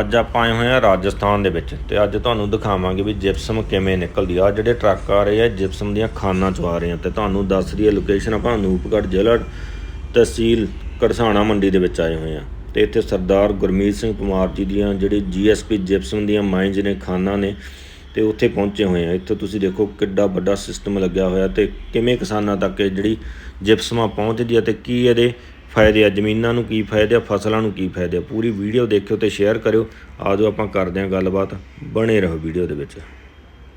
ਅੱਜ ਆਪਾਂ ਆਏ ਹੋਏ ਆ ਰਾਜਸਥਾਨ ਦੇ ਵਿੱਚ ਤੇ ਅੱਜ ਤੁਹਾਨੂੰ ਦਿਖਾਵਾਂਗੇ ਵੀ ਜਿਪਸਮ ਕਿਵੇਂ ਨਿਕਲਦੀ ਆ। ਜਿਹੜੇ ਟਰੱਕ ਆ ਰਹੇ ਆ, ਜਿਪਸਮ ਦੀਆਂ ਖਾਨਾਂ ਚੋਂ ਆ ਰਹੇ ਆ ਤੇ ਤੁਹਾਨੂੰ ਦੱਸ ਰਹੀ ਹੈ ਲੋਕੇਸ਼ਨ ਆਪਾਂ ਅਨੂਪਗੜ੍ਹ ਜ਼ਿਲ੍ਹਾ ਤਹਿਸੀਲ ਕੜਸਾਣਾ ਮੰਡੀ ਦੇ ਵਿੱਚ ਆਏ ਹੋਏ ਆ। ਤੇ ਇੱਥੇ ਸਰਦਾਰ ਗੁਰਮੀਤ ਸਿੰਘ ਕੁਮਾਰ ਜੀ ਦੀਆਂ ਜਿਹੜੀ ਜੀਐਸਪੀ ਜਿਪਸਮ ਦੀਆਂ ਮਾਈਨਸ ਨੇ, ਖਾਨਾਂ ਨੇ ਤੇ ਉੱਥੇ ਪਹੁੰਚੇ ਹੋਏ ਆ। ਇੱਥੇ ਤੁਸੀਂ ਦੇਖੋ ਕਿੱਡਾ ਵੱਡਾ ਸਿਸਟਮ ਲੱਗਿਆ ਹੋਇਆ ਤੇ ਕਿਵੇਂ ਕਿਸਾਨਾਂ ਤੱਕ ਜਿਹੜੀ ਜਿਪਸਮਾਂ ਪਹੁੰਚਦੀ ਆ ਤੇ ਕੀ ਇਹਦੇ ਫਾਇਦੇ ਆ ਜ਼ਮੀਨਾਂ ਨੂੰ ਕੀ ਫਾਇਦੇ ਆ ਫਸਲਾਂ ਨੂੰ ਕੀ ਫਾਇਦੇ ਆ। ਪੂਰੀ ਵੀਡੀਓ ਦੇਖਿਓ ਤੇ ਸ਼ੇਅਰ ਕਰਿਓ। ਆਜੋ ਆਪਾਂ ਕਰਦੇ ਹਾਂ ਗੱਲਬਾਤ। ਬਣੇ ਰਹੋ ਵੀਡੀਓ ਦੇ ਵਿੱਚ।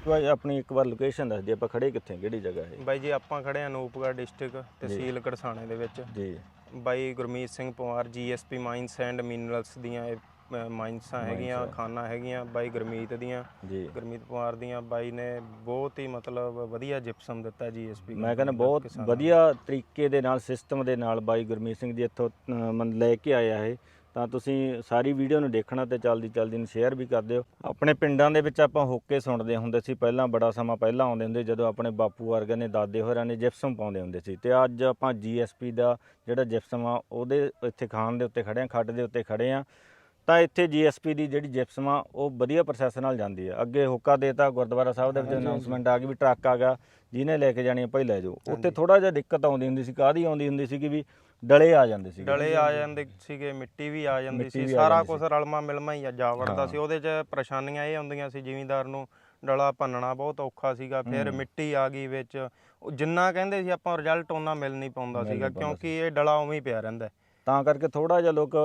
ਭਾਈ ਆਪਣੀ ਇੱਕ ਵਾਰ ਲੋਕੇਸ਼ਨ ਦੱਸ ਦਿਓ ਆਪਾਂ ਖੜੇ ਕਿੱਥੇ ਕਿਹੜੀ ਜਗ੍ਹਾ ਹੈ ਬਾਈ ਜੀ ਆਪਾਂ ਖੜੇ ਆ ਅਨੂਪਗੜ੍ਹ ਡਿਸਟ੍ਰਿਕਟ ਤਹਿਸੀਲ ਕੜਸਾਣੇ ਦੇ ਵਿੱਚ। ਜੀ। ਬਾਈ Gurmeet Singh Pawar GSP mines and minerals ਦੀਆਂ ਇਹ ਮਾਈਨਸਾਂ ਹੈਗੀਆਂ ਖਾਨਾ ਹੈਗੀਆਂ ਬਾਈ ਗੁਰਮੀਤ ਦੀਆਂ ਜੀ। ਗੁਰਮੀਤ ਪਵਾਰ ਦੀਆਂ ਬਾਈ ਨੇ ਬਹੁਤ ਹੀ ਮਤਲਬ ਵਧੀਆ ਜਿਪਸਮ ਦਿੱਤਾ ਜੀਐਸਪੀ ਮੈਂ ਕਹਿੰਦਾ ਬਹੁਤ ਵਧੀਆ ਤਰੀਕੇ ਦੇ ਨਾਲ ਸਿਸਟਮ ਦੇ ਨਾਲ ਬਾਈ ਗੁਰਮੀਤ ਸਿੰਘ ਜੀ ਇੱਥੋਂ ਮਨ ਲੈ ਕੇ ਆਇਆ ਹੈ ਤਾਂ ਤੁਸੀਂ ਸਾਰੀ ਵੀਡੀਓ ਨੂੰ ਦੇਖਣਾ ਤੇ ਚਲਦੀ ਚਲਦੀ ਨੂੰ ਸ਼ੇਅਰ ਵੀ ਕਰ ਦਿਓ। ਆਪਣੇ ਪਿੰਡਾਂ ਦੇ ਵਿੱਚ ਆਪਾਂ ਹੋਕੇ ਸੁਣਦੇ ਹੁੰਦੇ ਸੀ ਪਹਿਲਾਂ ਬੜਾ ਸਮਾਂ ਪਹਿਲਾਂ ਆਉਂਦੇ ਹੁੰਦੇ ਜਦੋਂ ਆਪਣੇ ਬਾਪੂ ਵਰਗੇ ਨੇ ਦਾਦੇ ਹੋਰਾਂ ਨੇ ਜਿਪਸਮ ਪਾਉਂਦੇ ਹੁੰਦੇ ਸੀ। ਤੇ ਅੱਜ ਆਪਾਂ ਜੀਐਸਪੀ ਦਾ ਜਿਹੜਾ ਜਿਪਸਮ ਆ ਉਹਦੇ ਇੱਥੇ ਖਾਨ ਦੇ ਉੱਤੇ ਖੜੇ ਆ ਖੱਡ ਦੇ ਉੱਤੇ ਖੜੇ ਆ। ਤਾਂ ਇੱਥੇ ਜੀਐਸਪੀ ਦੀ ਜਿਹੜੀ ਜਿਪਸਮ ਆ ਉਹ ਵਧੀਆ ਪ੍ਰੋਸੈਸ ਨਾਲ ਜਾਂਦੀ ਹੈ ਅੱਗੇ ਹੁੱਕਾ ਦੇਤਾ ਗੁਰਦੁਆਰਾ ਸਾਹਿਬ ਦੇ ਵਿੱਚ ਅਨਾਉਂਸਮੈਂਟ ਆ ਗਈ ਵੀ ਟਰੱਕ ਆ ਗਿਆ ਜਿਹਨੇ ਲੈ ਕੇ ਜਾਣੀ ਆ ਭਾਈ ਲੈ ਜਾਓ। ਉੱਥੇ ਥੋੜਾ ਜਿਹਾ ਦਿੱਕਤ ਆਉਂਦੀ ਹੁੰਦੀ ਸੀ ਕਾਹਦੀ ਆਉਂਦੀ ਹੁੰਦੀ ਸੀ ਕਿ ਵੀ ਡਲੇ ਆ ਜਾਂਦੇ ਸੀ ਡਲੇ ਆ ਜਾਂਦੇ ਸੀਗੇ ਮਿੱਟੀ ਵੀ ਆ ਜਾਂਦੀ ਸੀ ਸਾਰਾ ਕੁਝ ਰਲਮਾ ਮਿਲਮਾ ਹੀ ਆ ਜਾ ਵੜਦਾ ਸੀ। ਉਹਦੇ 'ਚ ਪਰੇਸ਼ਾਨੀਆਂ ਇਹ ਆਉਂਦੀਆਂ ਸੀ ਜ਼ਿਮੀਂਦਾਰ ਨੂੰ ਡਲਾ ਭੰਨਣਾ ਬਹੁਤ ਔਖਾ ਸੀਗਾ ਫਿਰ ਮਿੱਟੀ ਆ ਗਈ ਵਿੱਚ। ਜਿੰਨਾ ਕਹਿੰਦੇ ਸੀ ਆਪਾਂ ਰਿਜ਼ਲਟ ਉਹਨਾਂ ਮਿਲ ਨਹੀਂ ਪਾਉਂਦਾ ਸੀਗਾ ਕਿਉਂਕਿ ਇਹ ਡਲਾ ਉਵੇਂ ਹੀ ਪਿਆ ਰਹਿੰਦਾ। ਤਾਂ ਕਰਕੇ ਥੋੜਾ ਜਿਹਾ ਲੋਕ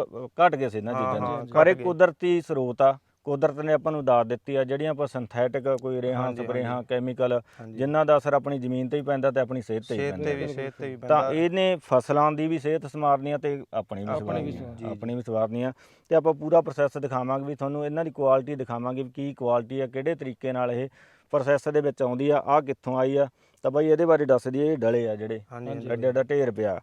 ਘਟ ਗਏ ਸੀ ਨਾ ਹਾਂ, ਚੀਜ਼ਾਂ ਹਾਂ, ਚ ਪਰ ਇਹ ਘਟ ਗਏ। ਕੁਦਰਤੀ ਸਰੋਤ ਆ। ਕੁਦਰਤ ਨੇ ਆਪਾਂ ਨੂੰ ਦਾਤ ਦਿੱਤੀ ਆ। ਜਿਹੜੀਆਂ ਆਪਾਂ ਸਿੰਥੈਟਿਕ ਕੋਈ ਰੇਹਾਂ ਹਾਂਜੀ, ਸਪਰੇਹਾਂ ਕੈਮੀਕਲ ਹਾਂਜੀ। ਜਿਨ੍ਹਾਂ ਦਾ ਅਸਰ ਆਪਣੀ ਜ਼ਮੀਨ ਤੇ ਹੀ ਪੈਂਦਾ ਤੇ ਆਪਣੀ ਸਿਹਤ ਤੇ ਹੀ ਸਿਹਤ ਤੇ ਪੈਂਦਾ ਵੀ ਸਿਹਤ ਤੇ ਵੀ ਤਾਂ ਪੈਂਦਾ। ਇਹਨੇ ਫਸਲਾਂ ਦੀ ਵੀ ਸਿਹਤ ਸੰਵਾਰਨੀ ਆ ਤੇ ਆਪਣੀ ਵੀ ਸੰਵਾਰਨੀ ਆ। ਆਪਣੀ ਵੀ ਸੰਵਾਰਨੀ ਆ। ਤੇ ਆਪਾਂ ਪੂਰਾ ਪ੍ਰੋਸੈਸ ਦਿਖਾਵਾਂਗੇ ਵੀ ਤੁਹਾਨੂੰ ਇਹਨਾਂ ਦੀ ਕੁਆਲਿਟੀ ਦਿਖਾਵਾਂਗੇ ਵੀ ਕੀ ਕੁਆਲਿਟੀ ਆ ਕਿਹੜੇ ਤਰੀਕੇ ਨਾਲ ਇਹ ਪ੍ਰੋਸੈਸ ਦੇ ਵਿੱਚ ਆਉਂਦੀ ਆ ਆ ਕਿੱਥੋਂ ਆਈ ਆ। ਤਾਂ ਬਾਈ ਇਹਦੇ ਬਾਰੇ ਦੱਸ ਦਈਏ ਇਹ ਡਲੇ ਆ ਜਿਹੜੇ। ਹਾਂਜੀ, ਐਡਾ ਐਡਾ ਢੇਰ ਪਿਆ।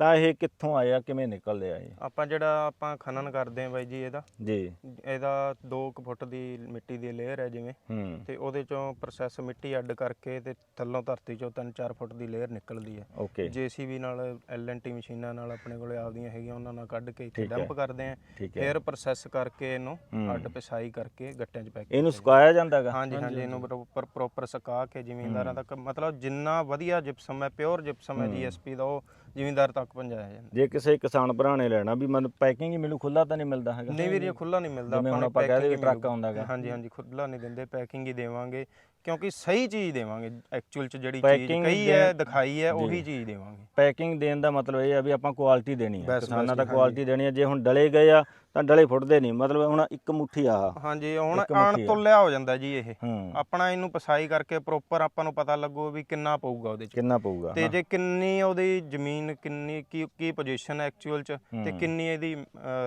ਤਾਂ ਇਹ ਕਿੱਥੋਂ ਆਏ ਆ ਕਿਵੇਂ ਨਿਕਲਦੇ ਆ ਇਹ? ਆਪਾਂ ਜਿਹੜਾ ਆਪਾਂ ਖਨਨ ਕਰਦੇ ਆਂ ਬਾਈ ਜੀ ਇਹਦਾ ਜੀ। ਇਹਦਾ 2 ਫੁੱਟ ਦੀ ਮਿੱਟੀ ਦੀ ਲੇਅਰ ਹੈ ਜਿਵੇਂ। ਹੂੰ। ਤੇ ਉਹਦੇ ਚੋਂ ਪ੍ਰੋਸੈਸ ਮਿੱਟੀ ਅੱਡ ਕਰਕੇ ਤੇ ਥੱਲੋਂ ਧਰਤੀ ਚੋਂ 3-4 ਫੁੱਟ ਦੀ ਲੇਅਰ ਨਿਕਲਦੀ ਹੈ। ਓਕੇ ਜੀਸੀਬੀ ਨਾਲ ਐਲਐਨਟੀ ਮਸ਼ੀਨਾਂ ਨਾਲ ਆਪਣੇ ਕੋਲੇ ਆਪਦੀਆਂ ਹੈਗੀਆਂ ਉਹਨਾਂ ਨਾਲ ਕੱਢ ਕੇ ਇੱਥੇ। ਡੰਪ ਕਰਦੇ ਆਂ ਫਿਰ ਪ੍ਰੋਸੈਸ ਕਰਕੇ ਇਹਨੂੰ। ਅੱਡ ਪਿਸਾਈ ਕਰਕੇ ਗੱਟਿਆਂ 'ਚ ਪੈਕ ਇਹਨੂੰ ਸੁਕਾਇਆ ਜਾਂਦਾਗਾ ਹਾਂਜੀ ਹਾਂਜੀ ਇਹਨੂੰ ਪ੍ਰੋਪਰ ਪ੍ਰੋਪਰ ਸੁਕਾ ਕੇ ਜ਼ਿਮੀਂਦਾਰਾਂ ਤੱਕ ਮਤਲਬ ਜਿੰਨਾ ਵਧੀਆ ਜਿਪਸਮ ਹੈ ਪਿਓਰ ਜਿਪਸਮ ਹੈ ਜੀਐਸਪੀ ਦਾ ਉਹ ਜ਼ਿਮੀਂਦਾਰ ਤੱਕ ਪਹੁੰਚਾਇਆ ਜਾਂਦਾ ਜੇ ਕਿਸੇ ਕਿਸਾਨ ਭਰਾ ਨੇ ਲੈਣਾ ਵੀ ਮੈਨੂੰ ਪੈਕਿੰਗ ਹੀ ਮੈਨੂੰ ਖੁੱਲਾ ਤਾਂ ਨਹੀਂ ਮਿਲਦਾ ਹੈਗਾ ਨਹੀਂ ਵੀਰ ਇਹ ਖੁੱਲਾ ਨਹੀਂ ਮਿਲਦਾ ਜਿਵੇਂ ਹੁਣ ਆਪਾਂ ਕਹਿ packing ਦੇ ਹੀ ਟਰੱਕ ਮਿਲੂਗਾ। ਆਉਂਦਾ ਗਾ। ਹਾਂਜੀ ਹਾਂਜੀ ਖੁੱਲਾ ਨਹੀਂ ਦਿੰਦੇ ਪੈਕਿੰਗ ਹੀ ਦੇਵਾਂਗੇ ਕਿਉਂਕਿ ਸਹੀ ਚੀਜ਼ ਦੇਵਾਂਗੇ ਐਕਚੁਅਲ ਚ ਜਿਹੜੀ ਚੀਜ਼ Packing ਕਹੀ ਦੇ- ਹੈ ਦਿਖਾਈ ਹੈ ਉਹੀ ਚੀਜ਼ ਦੇਵਾਂਗੇ। ਪੈਕਿੰਗ ਦੇਣ ਦਾ ਮਤਲਬ ਇਹ ਆ ਵੀ ਆਪਾਂ ਕੁਆਲਿਟੀ ਦੇਣੀ ਹੈ। ਬਸ, ਕਿਸਾਨਾਂ ਬਸ ਦਾ ਕੁਆਲਿਟੀ ਦੇਣੀ ਹੈ। ਜੇ ਹੁਣ ਡਲੇ ਗਏ ਆ ਤਾਂ ਡਲੇ ਫੁੱਟਦੇ ਨਹੀਂ। ਮਤਲਬ ਹੁਣ ਇੱਕ ਮੁੱਠੀ ਆ ਹਾਂਜੀ ਹੁਣ ਇੱਕ ਮੁੱਠੀ ਆ। ਅਣਤੁੱਲਿਆ ਹੋ ਜਾਂਦਾ ਜੀ ਇਹ। ਹੂੰ। ਆਪਣਾ ਇਹਨੂੰ ਪਸਾਈ ਕਰਕੇ ਪ੍ਰੋਪਰ ਆਪਾਂ ਨੂੰ ਪਤਾ ਲੱਗੂ ਵੀ ਕਿੰਨਾ ਪਊਗਾ ਉਹਦੇ ਚ। ਕਿੰਨਾ ਪਊਗਾ ਤੇ ਜੇ ਕਿੰਨੀ ਉਹਦੀ ਜ਼ਮੀਨ ਕਿੰਨੀ ਕੀ ਕੀ ਪੋਜੀਸ਼ਨ ਹੈ ਐਕਚੁਅਲ ਚ ਤੇ ਹੂੰ। ਕਿੰਨੀ ਇਹਦੀ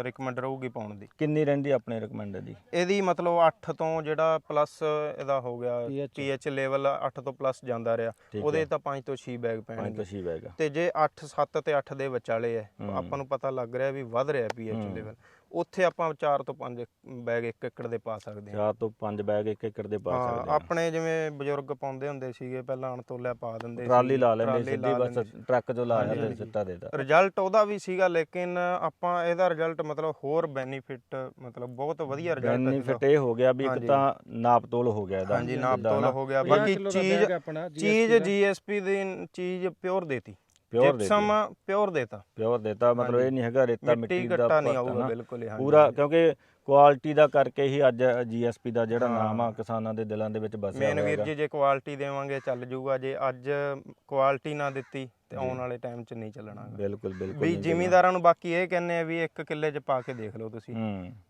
ਰਿਕਮੈਂਡ ਰਹੂਗੀ ਪਾਉਣ ਦੀ। ਕਿੰਨੀ ਰਹਿੰਦੀ ਆਪਣੇ ਰეკਮੈਂਡਡ ਦੀ ਇਹਦੀ ਮਤਲਬ 8 ਤੋਂ ਜਿਹੜਾ ਪਲੱਸ ਇਹਦਾ ਹੋ ਗਿਆ ਪੀਐਚ ਲੈਵਲ 8 ਤੋਂ ਪਲੱਸ ਜਾਂਦਾ ਰਿਹਾ ਉਹਦੇ। ਤਾਂ 5 ਤੋਂ 6 ਬੈਗ ਪੈਣਗੇ ਤੋਂ ਛੇ ਬੈਗ ਤੇ ਜੇ 8 7 ਤੇ 8 ਦੇ ਵਿਚਾਲੇ ਹੈ। ਆਪਾਂ ਨੂੰ ਪਤਾ ਲੱਗ ਰਿਹਾ ਵੀ ਵੱਧ ਰਿਹਾ ਪੀਐਚ ਹੂੰ। ਲੈਵਲ ਉੱਥੇ ਆਪਾਂ 4 ਤੋਂ 5 ਬੈਗ 1 ਏਕੜ ਦੇ ਪਾ ਸਕਦੇ ਹਾਂ। ਚਾਰ ਤੋਂ ਪੰਜ ਬੈਗ ਇੱਕ ਏਕੜ ਦੇ ਪਾ ਹਾਂ, ਸਕਦੇ ਆ ਆਪਣੇ ਜਿਵੇਂ ਬਜ਼ੁਰਗ ਪਾਉਂਦੇ ਹੁੰਦੇ ਸੀਗੇ ਪਹਿਲਾਂ ਅਣਤੋਲਿਆ ਪਾ ਦਿੰਦੇ ਟਰਾਲੀ ਲਾ ਲੈਂਦੇ ਟਰਾਲੀ ਸਿੱਧੀ ਲਾ ਬਸ ਲੈਂਦੇ ਟਰੱਕ ਜੋ ਲਾਇਆ ਹਾਂਜੀ, ਤੇ ਹਾਂਜੀ। ਸਿੱਟਾ ਦੇਤਾ। ਰਿਜ਼ਲਟ ਉਹਦਾ ਵੀ ਸੀਗਾ ਲੇਕਿਨ ਆਪਾਂ ਇਹਦਾ ਰਿਜ਼ਲਟ ਮਤਲਬ ਹੋਰ ਬੈਨੀਫਿਟ ਮਤਲਬ ਬਹੁਤ ਵਧੀਆ ਰਿਜ਼ਲਟ ਬੈਨੀਫਿਟ ਇਹ ਹੋ ਗਿਆ ਵੀ ਇੱਕ ਹਾਂਜੀ। ਤਾਂ ਨਾਪਤੋਲ ਹੋ ਗਿਆ ਇਹਦਾ। ਹਾਂਜੀ ਸਿੱਧਾ ਨਾਪ ਤੋਲ ਨਾ। ਹੋ ਗਿਆ। ਪੰਜਾਹ ਬਾਕੀ ਕਿੱਲੋ ਦਾ ਚੀਜ਼ bag ਆਪਣਾ ਚੀਜ਼ ਜੀਐਸਪੀ ਦੀ। ਚੀਜ਼ ਪਿਓਰ ਦੇਤੀ। ਪਿਓਰ ਦੇ ਜਿਪਸਮ ਪਿਓਰ ਦੇਤਾ। ਪਿਓਰ ਦੇਤਾ ਮਤਲਬ ਇਹ ਨਹੀਂ ਹੈਗਾ ਰੇਤਾ ਮਿੱਟੀ ਦਾ ਨਹੀਂ ਆਊਗਾ। ਬਿਲਕੁਲ ਹਾਂਜੀ ਪੂਰਾ ਕਿਉਂਕਿ ਕੁਆਲਿਟੀ ਦਾ ਕਰਕੇ ਹੀ ਅੱਜ ਜੀਐਸਪੀ ਦਾ ਜਿਹੜਾ ਨਾਮ ਆ ਕਿਸਾਨਾਂ ਦੇ ਦਿਲਾਂ ਦੇ ਵਿੱਚ ਵਸਿਆ ਮੇਨ ਵੀਰ। ਜੀ ਜੇ ਕੁਆਲਿਟੀ ਦੇਵਾਂਗੇ ਚੱਲ ਜੂਗਾ। ਜੇ ਅੱਜ ਕੁਆਲਿਟੀ ਨਾ ਦਿੱਤੀ ਤੇ ਆਉਣ ਵਾਲੇ ਟਾਈਮ 'ਚ ਨਹੀਂ ਚੱਲਣਾ। ਬਿਲਕੁਲ ਬਿਲਕੁਲ ਵੀ ਜ਼ਿਮੀਂਦਾਰਾਂ ਨੂੰ ਬਾਕੀ ਇਹ ਕਹਿੰਨੇ ਆ ਵੀ ਇੱਕ ਕਿੱਲੇ 'ਚ ਪਾ ਕੇ ਦੇਖ ਲਓ ਤੁਸੀਂ।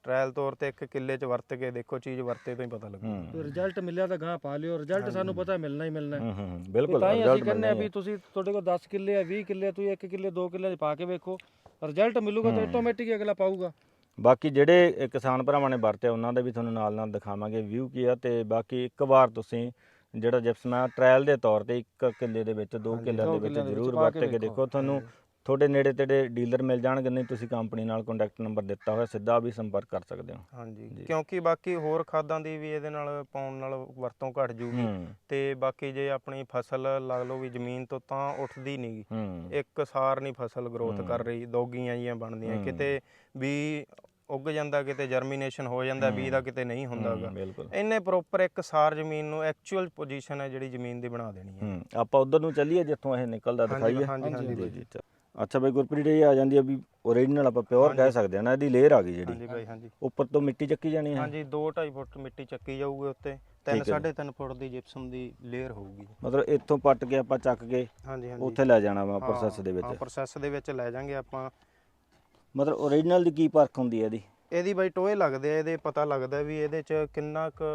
ਟ੍ਰਾਇਲ ਤੌਰ ਤੇ ਇੱਕ ਕਿੱਲੇ 'ਚ ਵਰਤ ਕੇ ਦੇਖੋ ਚੀਜ਼ ਵਰਤੇ ਤੋਂ ਹੀ ਪਤਾ ਲੱਗੂ। ਰਿਜ਼ਲਟ ਮਿਲਿਆ ਤਾਂ ਗਾਂ ਪਾ ਲਿਓ। ਰਿਜ਼ਲਟ ਸਾਨੂੰ ਪਤਾ ਮਿਲਣਾ ਹੀ ਮਿਲਣਾ। ਹੈ। ਬਿਲਕੁਲ ਤਾਂ ਅਸੀਂ ਕਹਿੰਦੇ ਆ ਵੀ ਤੁਸੀਂ ਤੁਹਾਡੇ ਕੋਲ 10 ਕਿੱਲੇ ਆ 20 ਕਿੱਲੇ ਤੁਸੀਂ 1 ਕਿੱਲੇ 2 ਕਿੱਲੇ 'ਚ ਪਾ ਕੇ ਵੇਖੋ। ਰਿਜ਼ਲਟ ਮਿਲੂਗਾ ਤਾਂ ਆਟੋਮੈਟਿਕ ਅਗਲਾ ਪਾਊਗਾ। ਬਾਕੀ ਜਿਹੜੇ ਕਿਸਾਨ ਭਰਾਵਾਂ ਨੇ ਵਰਤਿਆ ਉਹਨਾਂ ਦੇ ਵੀ ਤੁਹਾਨੂੰ ਨਾਲ ਨਾਲ ਦਿਖਾਵਾਂਗੇ ਵਿਊ ਕੀ ਆ ਤੇ ਬਾਕੀ ਇੱਕ ਵਾਰ ਤੁਸੀਂ ਜਿਹੜਾ ਜਿਪਸਮ ਆ ਟ੍ਰਾਇਲ ਦੇ ਤੌਰ ਤੇ ਇੱਕ ਕਿੱਲੇ ਦੇ ਵਿੱਚ ਦੋ ਕਿੱਲਿਆਂ ਦੇ ਵਿੱਚ ਜ਼ਰੂਰ ਵਰਤ ਕੇ। ਦੇਖੋ ਤੁਹਾਨੂੰ ਤੁਹਾਡੇ ਨੇੜੇ ਤੇੜੇ ਡੀਲਰ ਮਿਲ ਜਾਣਗੇ ਨਹੀਂ ਤੁਸੀਂ ਕੰਪਨੀ ਨਾਲ ਕੰਟੈਕਟ ਨੰਬਰ ਦਿੱਤਾ ਹੋਇਆ ਸਿੱਧਾ ਵੀ ਸੰਪਰਕ ਕਰ ਸਕਦੇ ਹੋ। ਹਾਂਜੀ ਜੀ। ਕਿਉਂਕਿ ਬਾਕੀ ਹੋਰ ਖਾਦਾਂ ਦੀ ਵੀ ਇਹਦੇ ਨਾਲ ਪਾਉਣ ਨਾਲ ਵਰਤੋਂ ਘਟ ਜੂਗੀ। ਹੂੰ। ਤੇ ਬਾਕੀ ਜੇ ਆਪਣੀ ਫਸਲ ਲਾ ਲਓ ਵੀ ਜ਼ਮੀਨ ਤੋਂ ਤਾਂ ਉੱਠਦੀ ਨਹੀਂਗੀ ਹੂੰ। ਇੱਕ ਸਾਰ ਨਹੀਂ ਫਸਲ ਗਰੋਥ। ਕਰ ਰਹੀ ਦੋਗੀਆਂ ਜੀਆਂ ਬਣਦੀਆਂ। ਹੂੰ। ਕਿਤੇ ਵੀ ਉੱਗ ਜਾਂਦਾ ਕਿਤੇ ਜਰਮੀਨੇਸ਼ਨ ਹੋ ਜਾਂਦਾ ਬੀ ਦਾ ਕਿਤੇ ਨਹੀਂ ਹੁੰਦਾਗਾ ਬਿਲਕੁਲ। ਇਹਨੇ ਪ੍ਰੋਪਰ ਇੱਕ ਸਾਰ ਜ਼ਮੀਨ ਨੂੰ ਐਕਚੁਅਲ ਪੋਜੀਸ਼ਨ ਹੈ ਜਿਹੜੀ ਜ਼ਮੀਨ ਦੀ ਬਣਾ ਦੇਣੀ ਹੈ। ਹੂੰ। ਆਪਾਂ ਉਧਰ ਨੂੰ ਚੱਲੀਏ ਜਿੱਥੋਂ ਇਹ ਨਿਕਲਦਾ ਹਾਂਜੀ, ਦਿਖਾਈਏ। ਹਾਂਜੀ, ਹਾਂਜੀ, ਜੀ ਜੀ ਚੱਲ। ਅੱਛਾ ਬਈ ਗੁਰਪ੍ਰੀਤ ਇਹ ਆ ਜਾਂਦੀ ਆ ਵੀ ਓਰੀਜਨਲ ਆਪਾਂ ਪਿਓਰ ਕਹਿ ਸਕਦੇ ਆ ਨਾ ਇਹਦੀ ਲੇਅਰ ਆ ਗਈ ਜਿਹੜੀ। ਹਾਂਜੀ ਬਾਈ ਹਾਂਜੀ। ਉੱਪਰ ਤੋਂ ਮਿੱਟੀ ਚੱਕੀ ਜਾਣੀ ਹੈ ਹਾਂਜੀ 2.5 ਫੁੱਟ ਮਿੱਟੀ ਚੱਕੀ ਜਾਊਗੀ ਉੱਤੇ। 3 3.5 ਫੁੱਟ ਦੀ ਜਿਪਸਮ ਦੀ ਲੇਅਰ ਹੋਊਗੀ। ਮਤਲਬ ਇੱਥੋਂ ਪੱਟ ਕੇ ਆਪਾਂ ਚੱਕ ਕੇ ਹਾਂਜੀ ਹਾਂਜੀ। ਉੱਥੇ ਲੈ ਜਾਣਾ ਵਾ ਪ੍ਰੋਸੈਸ ਦੇ ਹਾਂ ਵਿੱਚ ਪ੍ਰੋਸੈਸ ਦੇ ਵਿੱਚ ਲੈ ਜਾਾਂਗੇ ਆਪਾਂ। ਮਤਲਬ ਓਰੀਜਨਲ ਦੀ ਕੀ ਪਰਖ ਹੁੰਦੀ ਹੈ ਇਹਦੀ? ਇਹਦੀ ਬਾਈ ਟੋਏ ਲੱਗਦੇ ਆ ਇਹਦੇ ਪਤਾ ਲੱਗਦਾ ਵੀ ਇਹਦੇ ਚ ਕਿੰਨਾ ਕੁ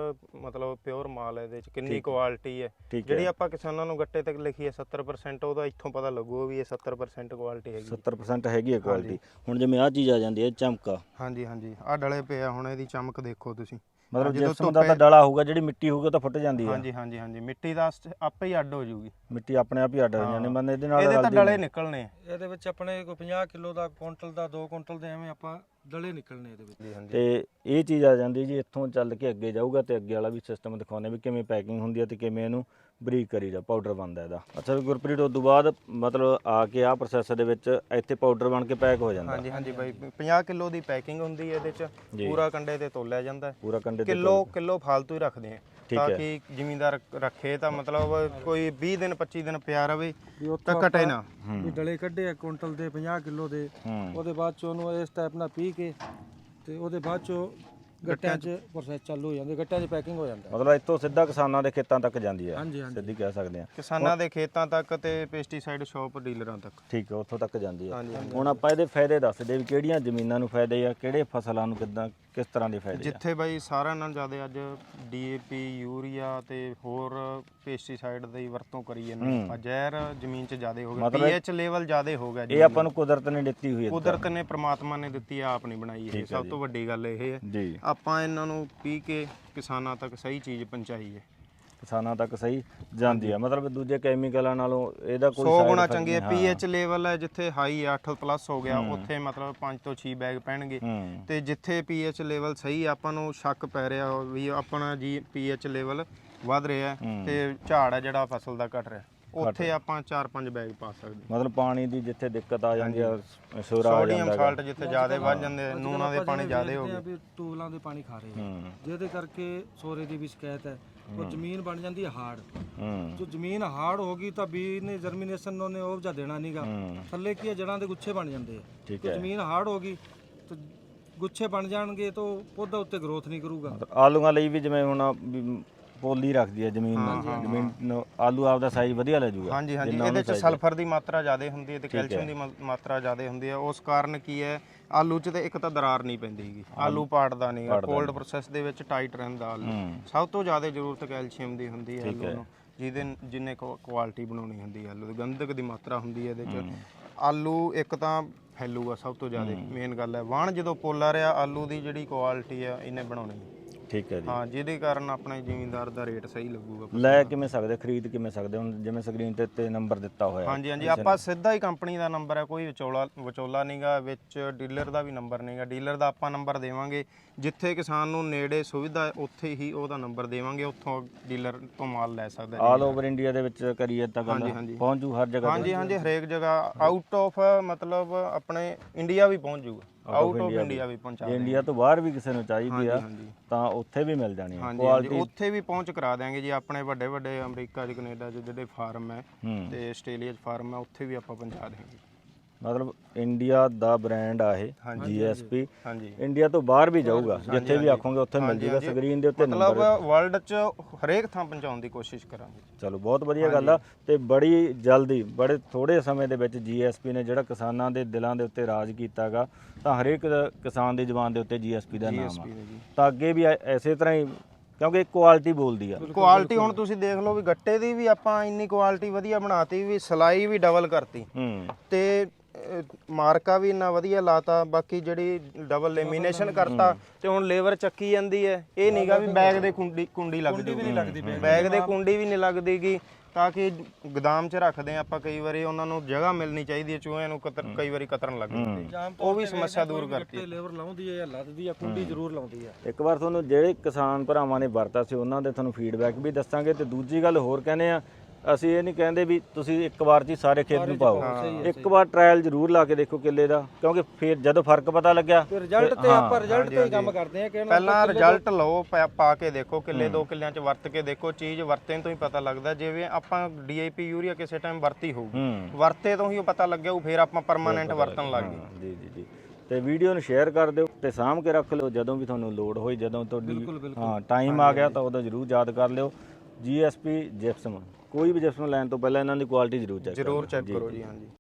ਮਤਲਬ ਪਿਓਰ ਮਾਲ ਹੈ ਇਹਦੇ ਚ ਕਿੰਨੀ ਕੁਆਲਿਟੀ ਹੈ। ਠੀਕ ਜਿਹੜੀ ਹੈ ਆਪਾਂ ਕਿਸਾਨਾਂ ਨੂੰ ਗੱਟੇ ਤੱਕ ਲਿਖੀ ਹੈ 70% ਉਹਦਾ ਇੱਥੋਂ ਪਤਾ ਲੱਗੂਗਾ ਵੀ ਇਹ 70% ਕੁਆਲਿਟੀ ਹੈਗੀ। 70% ਹੈਗੀ ਹੈ ਕੁਆਲਿਟੀ ਹੁਣ ਜਿਵੇਂ ਆ ਚੀਜ਼ ਆ ਜਾਂਦੀ ਹੈ ਚਮਕਾ। ਹਾਂਜੀ ਹਾਂਜੀ। ਆ ਡਲੇ ਪਿਆ ਹੁਣ ਇਹਦੀ ਚਮਕ ਦੇਖੋ ਤੁਸੀਂ। ਮਤਲਬ ਜਦੋਂ ਜਿਸਮ ਦਾ ਤਾਂ ਡਲਾ ਹੋਊਗਾ ਜਿਹੜੀ ਮਿੱਟੀ ਹੋਊਗੀ ਉਹ ਤਾਂ ਫੁੱਟ ਜਾਂਦੀ ਹੈ ਹਾਂਜੀ ਹਾਂਜੀ ਹਾਂਜੀ ਮਿੱਟੀ ਦਾ ਸ- ਆਪੇ ਹੀ ਅੱਡ ਹੋ ਜਾਊਗੀ ਮਿੱਟੀ ਆਪਣੇ ਆਪ ਹੀ ਅੱਡ ਹੋ ਜਾਂਦੀ ਮਨ ਇਹਦੇ ਨਾਲ ਇਹਦੇ ਤਾਂ ਰਲਦੀ ਡਲੇ ਨਹੀਂ। ਨਿਕਲਣੇ ਆ। ਇਹਦੇ ਵਿੱਚ ਆਪਣੇ ਕੋਈ 50 ਕਿਲੋ ਦਾ ਕੁਇੰਟਲ ਦਾ 2 ਕੁਇੰਟਲ ਦੇ ਐਵੇਂ ਆਪਾਂ ਡਲੇ ਨਿਕਲਣੇ ਇਹਦੇ ਵਿੱਚ। ਹਾਂਜੀ ਹਾਂਜੀ। ਤੇ ਇਹ ਚੀਜ਼ ਆ ਜਾਂਦੀ ਜੀ ਇੱਥੋਂ ਚੱਲ ਕੇ ਅੱਗੇ ਜਾਊਗਾ ਤੇ ਅੱਗੇ ਵਾਲਾ ਵੀ ਸਿਸਟਮ ਦਿਖਾਉਂਦੇ ਵੀ ਕਿਵੇਂ ਪੈਕਿੰਗ ਹੁੰਦੀ ਹੈ ਤੇ ਕਿਵੇਂ ਇਹਨੂੰ ਬਰੀਕ ਕਰੀਦਾ ਪਾਊਡਰ ਬਣਦਾ ਇਹਦਾ। ਅੱਛਾ ਵੀ ਗੁਰਪ੍ਰੀਤ ਉਸ ਤੋਂ ਬਾਅਦ ਮਤਲਬ ਆ ਕੇ ਆ ਪ੍ਰੋਸੈਸ ਦੇ ਵਿੱਚ ਇੱਥੇ ਪਾਊਡਰ ਬਣ ਕੇ ਪੈਕ ਹੋ ਜਾਂਦਾ। ਹਾਂਜੀ ਹਾਂਜੀ ਬਾਈ 50 ਕਿਲੋ ਦੀ ਪੈਕਿੰਗ ਹੁੰਦੀ ਹੈ ਇਹਦੇ ਚ। ਪੂਰਾ ਕੰਡੇ ਤੇ ਤੋਲਿਆ ਜਾਂਦਾ ਹੈ। ਪੂਰਾ ਕੰਡੇ ਤੇ ਕਿਲੋ ਕਿਲੋ ਫਾਲਤੂ ਹੀ ਰੱਖਦੇ ਆ ਤਾਂ। ਕਿ ਜ਼ਿਮੀਂਦਾਰ ਰੱਖੇ ਤਾਂ ਮਤਲਬ ਕੋਈ 20 ਦਿਨ 25 ਦਿਨ ਪਿਆ ਰਵੇ ਤਾਂ ਘਟੇ ਨਾ। ਵੀ ਡਲੇ ਕੱਢੇ ਆ ਕੁਇੰਟਲ ਦੇ 50 ਕਿਲੋ ਦੇ। ਉਹਦੇ ਬਾਅਦ ਚ ਉਹਨੂੰ ਇਸ ਟਾਈਪ ਨਾਲ ਪੀ ਕੇ ਤੇ ਉਹਦੇ ਬਾਅਦ ਚ ਗੱਟਿਆਂ 'ਚ ਪ੍ਰੋਸੈਸ ਚਾਲੂ ਹੋ ਜਾਂਦੇ ਗੱਟਿਆਂ 'ਚ ਪੈਕਿੰਗ ਹੋ ਜਾਂਦਾ। ਮਤਲਬ ਇੱਥੋਂ ਸਿੱਧਾ ਕਿਸਾਨਾਂ ਦੇ ਖੇਤਾਂ ਤੱਕ ਜਾਂਦੀ ਹੈ ਹਾਂਜੀ ਹਾਂਜੀ। ਸਿੱਧੀ ਕਹਿ ਸਕਦੇ ਆ। ਕਿਸਾਨਾਂ ਦੇ ਖੇਤਾਂ ਤੱਕ ਤੇ ਪੈਸਟੀਸਾਈਡ ਸ਼ਾਪ ਡੀਲਰਾਂ ਤੱਕ। ਠੀਕ ਹੈ ਉੱਥੋਂ ਤੱਕ ਜਾਂਦੀ ਹੈ ਹਾਂਜੀ ਹਾਂਜੀ। ਹੁਣ ਆਪਾਂ ਇਹਦੇ ਫਾਇਦੇ ਦੱਸਦੇ ਵੀ ਕਿਹੜੀਆਂ ਜ਼ਮੀਨਾਂ ਨੂੰ ਫਾਇਦੇ ਆ ਕਿਹੜੇ ਫਸਲਾਂ ਨੂੰ ਕਿੱਦਾਂ ਕਿਸ ਤਰ੍ਹਾਂ ਦੇ ਫਾਇਦੇ ਆ? ਜਿੱਥੇ ਬਾਈ ਸਾਰਿਆਂ ਨਾਲ ਜ਼ਿਆਦਾ ਅੱਜ ਡੀਏਪੀ ਯੂਰੀਆ ਤੇ ਹੋਰ ਪੈਸਟੀਸਾਈਡ ਦੀ ਵਰਤੋਂ ਕਰੀ ਜਾਂਦੇ। ਆ। ਜ਼ਹਿਰ ਜ਼ਮੀਨ 'ਚ ਜ਼ਿਆਦਾ ਹੋ ਗਿਆ। ਮਤਲਬ ਪੀਐਚ ਲੈਵਲ ਜ਼ਿਆਦਾ ਹੋ ਗਿਆ ਇਹ ਆਪਾਂ ਨੂੰ ਕੁਦਰਤ ਨੇ ਦਿੱਤੀ ਹੋਈ ਹੈ ਕੁਦਰਤ ਨੇ ਪ੍ਰਮਾਤਮਾ ਨੇ ਦਿੱਤੀ ਆ ਆਪ ਨਹੀਂ ਬਣਾਈ ਇਹ। ਸਭ ਤੋਂ ਵੱਡੀ ਗੱਲ ਇਹ ਹੈ। ਜੀ। ਆਪਾਂ ਇਹਨਾਂ ਨੂੰ ਪੀ ਕੇ ਕਿਸਾਨਾਂ ਤੱਕ ਸਹੀ ਚੀਜ਼ ਪਹੁੰਚਾਈ ਹੈ। ਕਿਸਾਨਾਂ ਤੱਕ ਸਹੀ ਜਾਂਦੀ ਹੈ ਮਤਲਬ ਦੂਜੇ ਕੈਮੀਕਲਾਂ ਨਾਲੋਂ ਇਹਦਾ ਕੋਈ 100 side ਗੁਣਾ ਚੰਗੀ ਹੈ। ਪੀਐਚ ਲੈਵਲ ਹੈ ਜਿੱਥੇ ਹਾਈ 8 ਪਲੱਸ ਹੋ ਗਿਆ ਉੱਥੇ ਮਤਲਬ 5 ਤੋਂ 6 ਬੈਗ ਪੈਣਗੇ। ਤੇ ਜਿੱਥੇ ਪੀਐਚ ਲੈਵਲ ਸਹੀ ਆ, ਆਪਾਂ ਨੂੰ ਸ਼ੱਕ ਪੈ ਰਿਹਾ ਵੀ ਆਪਣਾ ਜੀ ਪੀਐਚ ਲੈਵਲ ਵੱਧ ਰਿਹਾ। ਤੇ ਝਾੜ ਹੈ ਜਿਹੜਾ ਫਸਲ ਦਾ ਘਟ ਰਿਹਾ। ਉੱਥੇ ਆਪਾਂ 4-5 ਬੈਗ ਪਾ ਸਕਦੇ ਮਤਲਬ ਪਾਣੀ ਦੀ ਜਿੱਥੇ ਦਿੱਕਤ ਆ ਜਾਂਦੀ ਆ ਸ਼ੋਰਾ ਆ ਸੋਡੀਅਮ ਜਾਂਦਾ ਸਾਲਟ ਜਿੱਥੇ ਜ਼ਿਆਦਾ ਵੱਧ ਜਾਂਦੇ ਨੂਣਾ ਦੇ ਪਾਣੀ ਜ਼ਿਆਦਾ ਹੋ ਗਏ। ਵੀ ਟੂਲਾਂ ਦੇ ਪਾਣੀ ਖਾ ਰਹੇ ਆ। ਹੂੰ। ਜਿਹਦੇ ਕਰਕੇ ਸੋਰੇ ਦੀ ਵੀ ਸ਼ਿਕਾਇਤ ਹੈ ਉਹ ਜ਼ਮੀਨ ਬਣ ਜਾਂਦੀ ਹੈ ਹਾਰਡ। ਹੂੰ। ਜੋ ਜ਼ਮੀਨ ਹਾਰਡ ਹੋ ਗਈ ਤਾਂ ਬੀਜ ਨੇ ਜਰਮੀਨੇਸ਼ਨ ਉਹਨੇ ਉਪਜਾ ਦੇਣਾ ਨਹੀਂਗਾ ਹੂੰ। ਥੱਲੇ ਕੀ ਹੈ ਜੜਾਂ ਦੇ ਗੁੱਛੇ ਬਣ ਜਾਂਦੇ ਆ। ਠੀਕ ਹੈ। ਜ਼ਮੀਨ ਹਾਰਡ ਹੋ ਗਈ ਤਾਂ ਗੁੱਛੇ ਬਣ ਜਾਣਗੇ ਤਾਂ ਉਹ ਪੌਦਾ ਉੱਤੇ ਗਰੋਥ ਨਹੀਂ ਕਰੂਗਾ। ਮਤਲਬ ਆਲੂਆਂ ਲਈ ਵੀ ਜਿਵੇਂ ਹੁਣ ਵੀ ਪੋਲੀ ਰੱਖਦੀ ਹੈ ਜ਼ਮੀਨ ਨੂੰ ਜ਼ਮੀਨ ਨੂੰ ਆਲੂ ਆਪਦਾ ਸਾਈਜ਼ ਵਧੀਆ ਲੈ ਜਾਊਗਾ ਹਾਂਜੀ ਹਾਂਜੀ ਇਹਦੇ ਚ ਸਲਫਰ ਦੀ ਮਾਤਰਾ ਜ਼ਿਆਦਾ ਹੁੰਦੀ ਹੈ ਤੇ ਕੈਲਸ਼ੀਅਮ ਦੀ ਮਾ- ਮਾਤਰਾ ਜ਼ਿਆਦਾ ਹੁੰਦੀ ਹੈ। ਉਸ ਕਾਰਨ ਕੀ ਹੈ ਆਲੂ 'ਚ ਤੇ ਇੱਕ ਤਾਂ ਦਰਾਰ ਨਹੀਂ ਪੈਂਦੀ ਹੈਗੀ। ਆਲੂ ਪਾੜਦਾ ਨਹੀਂ ਕੋਲਡ ਪ੍ਰੋਸੈਸ ਦੇ ਵਿੱਚ ਟਾਈਟ ਰਹਿੰਦਾ ਆਲੂ। ਹੂੰ। ਸਭ ਤੋਂ ਜ਼ਿਆਦਾ ਜ਼ਰੂਰਤ ਕੈਲਸ਼ੀਅਮ ਦੀ ਹੁੰਦੀ ਹੈ ਆਲੂ ਨੂੰ ਜਿਹਦੇ ਜਿੰਨੇ ਕੁਆਲਿਟੀ ਬਣਾਉਣੀ ਹੁੰਦੀ ਹੈ ਆਲੂ ਦੀ। ਗੰਧਕ ਦੀ ਮਾਤਰਾ ਹੁੰਦੀ ਹੈ ਇਹਦੇ 'ਚ। ਆਲੂ ਇੱਕ ਤਾਂ ਫੈਲੂਗਾ ਸਭ ਤੋਂ ਜ਼ਿਆਦਾ। ਮੇਨ ਗੱਲ ਹੈ। ਵਾਣ ਜਦੋਂ ਪੋਲਾ ਰਿਹਾ ਆਲੂ ਦੀ ਜਿਹੜੀ ਕੁਆਲਿਟੀ ਆ ਇਹਨੇ ਬਣਾਉਣੀ ਹੈ। ਠੀਕ ਹੈ ਜੀ। ਹਾਂ ਜਿਹਦੇ ਕਾਰਨ ਆਪਣੇ ਜ਼ਿਮੀਂਦਾਰ ਦਾ ਰੇਟ ਸਹੀ ਲੱਗੂਗਾ ਲੈ ਕਿਵੇਂ ਸਕਦੇ ਖਰੀਦ ਕਿਵੇਂ ਸਕਦੇ? ਹੁਣ ਜਿਵੇਂ ਸਕਰੀਨ ਤੇ ਤੇ ਨੰਬਰ ਦਿੱਤਾ ਹੋਇਆ। ਹਾਂਜੀ ਹਾਂਜੀ ਆਪਾਂ ਸਿੱਧਾ ਹੀ ਕੰਪਨੀ ਦਾ ਨੰਬਰ ਹੈ ਕੋਈ ਵਿਚੋਲਾ ਵਿਚੋਲਾ ਨਹੀਂਗਾ ਵਿੱਚ ਡੀਲਰ ਦਾ ਵੀ ਨੰਬਰ ਨਹੀਂਗਾ ਡੀਲਰ ਦਾ ਆਪਾਂ ਨੰਬਰ ਦੇਵਾਂਗੇ ਜਿੱਥੇ ਕਿਸਾਨ ਨੂੰ ਨੇੜੇ ਸੁਵਿਧਾ ਉੱਥੇ ਹੀ ਉਹਦਾ ਨੰਬਰ ਦੇਵਾਂਗੇ ਉੱਥੋਂ ਡੀਲਰ ਤੋਂ ਮਾਲ ਲੈ ਸਕਦਾ ਹੈ। ਆਲ ਓਵਰ ਇੰਡੀਆ ਦੇ ਵਿੱਚ ਕਰੀਏ ਤਾਂ ਗੱਲ ਪਹੁੰਚ ਜੂ ਹਰ ਜਗ੍ਹਾ ਹਾਂਜੀ ਹਾਂਜੀ ਹਰੇਕ ਜਗ੍ਹਾ ਆਊਟ ਆਫ ਮਤਲਬ ਆਪਣੇ ਇੰਡੀਆ ਵੀ ਪਹੁੰਚ ਜਾਊਗਾ ਆਊਟ ਆਫ ਇੰਡੀਆ ਵੀ ਪਹੁੰਚਾ ਜੇ ਇੰਡੀਆ ਤੋਂ ਬਾਹਰ ਵੀ ਕਿਸੇ ਨੂੰ ਚਾਹੀਦੀ ਆ ਤਾਂ ਉੱਥੇ ਵੀ ਮਿਲ ਜਾਣੀ ਹੈ ਹਾਂਜੀ ਉੱਥੇ ਵੀ ਪਹੁੰਚ ਕਰਾ ਦਿਆਂਗੇ ਜੀ। ਆਪਣੇ ਵੱਡੇ ਵੱਡੇ ਅਮਰੀਕਾ 'ਚ ਕੈਨੇਡਾ 'ਚ ਜਿਹੜੇ ਫਾਰਮ ਹੈ ਹੂੰ। ਤੇ ਆਸਟ੍ਰੇਲੀਆ 'ਚ ਫਾਰਮ ਹੈ ਉੱਥੇ ਵੀ ਆਪਾਂ ਪਹੁੰਚਾ ਦੇਵਾਂਗੇ ਮਤਲਬ ਇੰਡੀਆ ਦਾ ਬ੍ਰਾਂਡ ਆ ਇਹ ਜੀਐਸਪੀ ਹਾਂਜੀ। ਇੰਡੀਆ ਤੋਂ ਬਾਹਰ ਵੀ ਜਾਊਗਾ ਜਿੱਥੇ ਵੀ ਆਖੋਗੇ ਉੱਥੇ ਮਿਲ ਜੂਗਾ ਸਕਰੀਨ ਦੇ ਉੱਤੇ ਮਤਲਬ ਵਰਲਡ 'ਚ ਹਰੇਕ ਥਾਂ ਪਹੁੰਚਾਉਣ ਦੀ ਕੋਸ਼ਿਸ਼ ਕਰਾਂਗੇ। ਚਲੋ ਬਹੁਤ ਵਧੀਆ ਗੱਲ ਆ। ਤੇ ਬੜੀ ਜਲਦੀ ਬੜੇ ਥੋੜੇ ਸਮੇਂ ਦੇ ਵਿੱਚ ਜੀਐਸਪੀ ਨੇ ਜਿਹੜਾ ਕਿਸਾਨਾਂ ਦੇ ਦਿਲਾਂ ਦੇ ਉੱਤੇ ਰਾਜ ਕੀਤਾਗਾ ਤਾਂ ਹਰੇਕ ਕਿਸਾਨ ਦੀ ਜ਼ੁਬਾਨ ਦੇ ਉੱਤੇ ਜੀਐਸਪੀ ਦਾ ਨਾਮ ਆ। ਤਾਂ ਅੱਗੇ ਵੀ ਐਸੇ ਤਰ੍ਹਾਂ ਹੀ ਕਿਉਂਕਿ ਕੁਆਲਿਟੀ ਬੋਲਦੀ ਆ। ਕੁਆਲਿਟੀ ਹੁਣ ਤੁਸੀਂ ਦੇਖ ਲਓ ਵੀ ਗੱਟੇ ਦੀ ਵੀ ਆਪਾਂ ਇੰਨੀ ਕੁਆਲਿਟੀ ਵਧੀਆ ਬਣਾਤੀ ਵੀ ਸਲਾਈ ਵੀ ਡਬਲ ਕਰਤੀ। ਹੂੰ। ਤੇ ਅਹ, ਮਾਰਕਾ ਵੀ ਇੰਨਾ ਵਧੀਆ ਲਾਤਾ ਬਾਕੀ ਜਿਹੜੀ ਡਬਲ ਲੈਮੀਨੇਸ਼ਨ ਕਰਤਾ ਤੇ ਹੁਣ ਲੇਬਰ ਚੱਕੀ ਜਾਂਦੀ ਹੈ। ਇਹ ਨਹੀਂਗਾ ਵੀ ਬੈਗ ਦੇ ਕੁੰਡੀ ਕੁੰਡੀ ਨਹੀਂ ਲੱਗਦੀ ਬੈਗ ਦੇ ਕੁੰਡੀ ਵੀ ਨਹੀਂ ਲੱਗਦੀਗੀ ਤਾਂ ਕਿ ਗਦਾਮ 'ਚ ਰੱਖਦੇ ਆ ਆਪਾਂ ਕਈ ਵਾਰੀ ਉਹਨਾਂ ਨੂੰ ਜਗ੍ਹਾ ਮਿਲਣੀ ਚਾਹੀਦੀ ਹੈ ਚੂਹਿਆਂ ਨੂੰ ਕਤਰ ਕਈ ਵਾਰੀ ਕਤਰਨ ਲੱਗ ਜਾਂਦੇ ਉਹ ਵੀ ਸਮੱਸਿਆ ਦੂਰ ਕਰਤੀ ਤੇ ਲੇਬਰ ਲਾਉਂਦੀ ਹੈ ਜਾਂ ਲੱਦਦੀ ਹੈ ਕੁੰਡੀ ਜ਼ਰੂਰ ਲਾਉਂਦੀ ਹੈ। ਇੱਕ ਵਾਰ ਤੁਹਾਨੂੰ ਜਿਹੜੇ ਕਿਸਾਨ ਭਰਾਵਾਂ ਨੇ ਵਰਤਾ ਸੀ ਉਹਨਾਂ ਦੇ ਤੁਹਾਨੂੰ ਫੀਡਬੈਕ ਵੀ ਦੱਸਾਂਗੇ ਤੇ ਦੂਜੀ ਗੱਲ ਹੋਰ ਕਹਿੰਦੇ ਆ ਅਸੀਂ ਇਹ ਨਹੀਂ ਕਹਿੰਦੇ ਵੀ ਤੁਸੀਂ ਇੱਕ ਵਾਰ 'ਚ ਹੀ ਸਾਰੇ ਖੇਤ ਨੂੰ ਪਾਓ। ਇੱਕ ਵਾਰ ਟ੍ਰਾਇਲ ਜ਼ਰੂਰ ਲਾ ਕੇ ਦੇਖੋ ਕਿੱਲੇ ਦਾ ਕਿਉਂਕਿ ਫਿਰ ਜਦੋਂ ਫ਼ਰਕ ਪਤਾ ਲੱਗਿਆ ਰਿਜ਼ਲਟ ਤੇ ਆਪਾਂ ਰਿਜ਼ਲਟ ਤੇ ਹੀ ਕੰਮ ਕਰਦੇ ਆ ਕਿ ਇਹਨਾਂ ਨੂੰ ਪਹਿਲਾਂ ਰਿਜ਼ਲਟ ਲਓ ਪਾ- ਪਾ ਕੇ ਦੇਖੋ ਕਿੱਲੇ ਦੋ ਕਿੱਲਿਆਂ 'ਚ ਵਰਤ ਕੇ ਦੇਖੋ ਚੀਜ਼ ਵਰਤੇ ਤੋਂ ਹੀ ਪਤਾ ਲੱਗਦਾ ਜਿਵੇਂ ਆਪਾਂ ਡੀਏਪੀ ਯੂਰੀਆ ਕਿਸੇ ਟਾਈਮ ਵਰਤੀ ਹੋਊਗੀ ਹੂੰ। ਵਰਤੇ ਤੋਂ ਹੀ ਉਹ ਪਤਾ ਲੱਗਿਆ ਉਹ ਫਿਰ ਆਪਾਂ ਪਰਮਾਨੈਂਟ ਵਰਤਣ ਲੱਗ ਗਏ। ਜੀ ਜੀ ਜੀ। ਤੇ ਵੀਡੀਓ ਨੂੰ ਸ਼ੇਅਰ ਕਰ ਦਿਓ ਤੇ ਸਾਂਭ ਕੇ ਰੱਖ ਲਿਓ ਜਦੋਂ ਵੀ ਤੁਹਾਨੂੰ ਲੋੜ ਹੋਈ ਜਦੋਂ ਤੁਹਾਡੀ ਹਾਂ ਟਾਈਮ ਆ ਗਿਆ ਤਾਂ ਉਦੋਂ ਜ਼ਰੂਰ ਯਾਦ ਕਰ ਲਿਓ। ਜੀਐਸਪੀ ਜਿਪਸਮ ਕੋਈ ਵੀ ਜਿਪਸਮ ਲੈਣ ਤੋਂ ਪਹਿਲਾਂ ਇਹਨਾਂ ਦੀ ਕੁਆਲਿਟੀ ਜ਼ਰੂਰ ਚੈੱਕ ਜ਼ਰੂਰ ਚੈੱਕ ਕਰੋ ਜੀ ਹਾਂਜੀ।